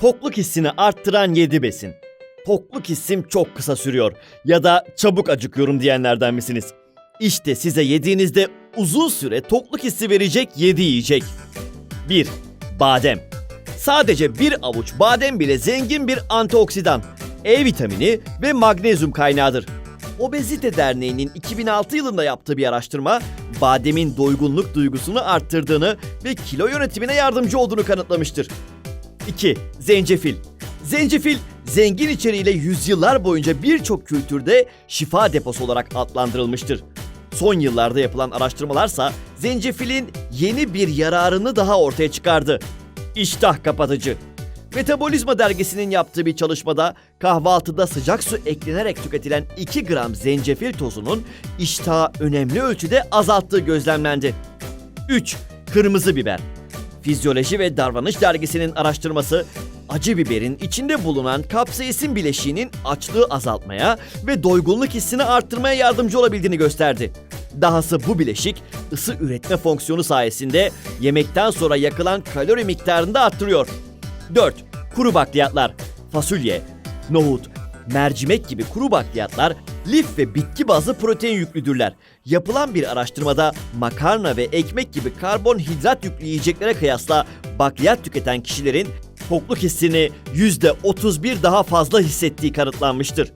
Tokluk hissini arttıran 7 besin. Tokluk hissim çok kısa sürüyor ya da çabuk acıkıyorum diyenlerden misiniz? İşte size yediğinizde uzun süre tokluk hissi verecek 7 yiyecek. 1. Badem. Sadece bir avuç badem bile zengin bir antioksidan, E vitamini ve magnezyum kaynağıdır. Obezite Derneği'nin 2006 yılında yaptığı bir araştırma, bademin doygunluk duygusunu arttırdığını ve kilo yönetimine yardımcı olduğunu kanıtlamıştır. 2. Zencefil. Zencefil, zengin içeriğiyle yüzyıllar boyunca birçok kültürde şifa deposu olarak adlandırılmıştır. Son yıllarda yapılan araştırmalarsa zencefilin yeni bir yararını daha ortaya çıkardı. İştah kapatıcı. Metabolizma dergisinin yaptığı bir çalışmada kahvaltıda sıcak su eklenerek tüketilen 2 gram zencefil tozunun iştahı önemli ölçüde azalttığı gözlemlendi. 3. Kırmızı biber. Fizyoloji ve Davranış dergisinin araştırması acı biberin içinde bulunan kapsaisin bileşiğinin açlığı azaltmaya ve doygunluk hissini arttırmaya yardımcı olabildiğini gösterdi. Dahası bu bileşik ısı üretme fonksiyonu sayesinde yemekten sonra yakılan kalori miktarını da arttırıyor. 4. Kuru bakliyatlar. Fasulye, nohut, mercimek gibi kuru bakliyatlar lif ve bitki bazlı protein yüklüdürler. Yapılan bir araştırmada makarna ve ekmek gibi karbonhidrat yüklü yiyeceklere kıyasla bakliyat tüketen kişilerin tokluk hissini %31 daha fazla hissettiği kanıtlanmıştır.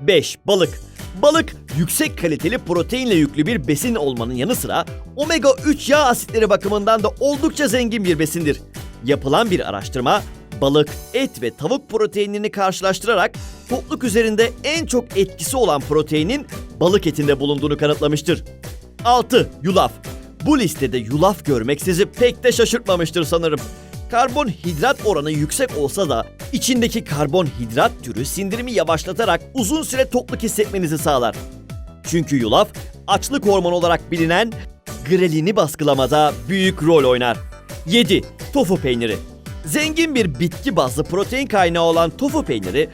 5. Balık. Balık yüksek kaliteli proteinle yüklü bir besin olmanın yanı sıra omega 3 yağ asitleri bakımından da oldukça zengin bir besindir. Yapılan bir araştırma balık, et ve tavuk proteinini karşılaştırarak tokluk üzerinde en çok etkisi olan proteinin balık etinde bulunduğunu kanıtlamıştır. 6. Yulaf. Bu listede yulaf görmek sizi pek de şaşırtmamıştır sanırım. Karbonhidrat oranı yüksek olsa da içindeki karbonhidrat türü sindirimi yavaşlatarak uzun süre tokluk hissetmenizi sağlar. Çünkü yulaf açlık hormonu olarak bilinen grelini baskılamada büyük rol oynar. 7. Tofu peyniri. Zengin bir bitki bazlı protein kaynağı olan tofu peyniri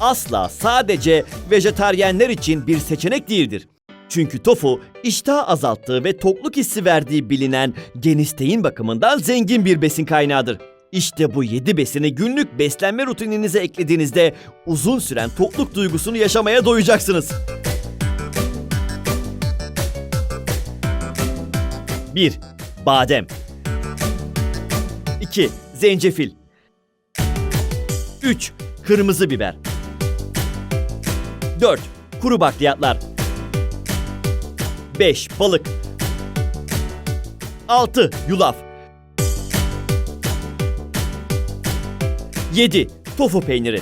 asla sadece vejetaryenler için bir seçenek değildir. Çünkü tofu iştah azalttığı ve tokluk hissi verdiği bilinen genistein bakımından zengin bir besin kaynağıdır. İşte bu 7 besini günlük beslenme rutininize eklediğinizde uzun süren tokluk duygusunu yaşamaya doyacaksınız. 1. Badem 2. Zencefil 3. Kırmızı biber 4. Kuru bakliyatlar 5. Balık 6. Yulaf 7. Tofu peyniri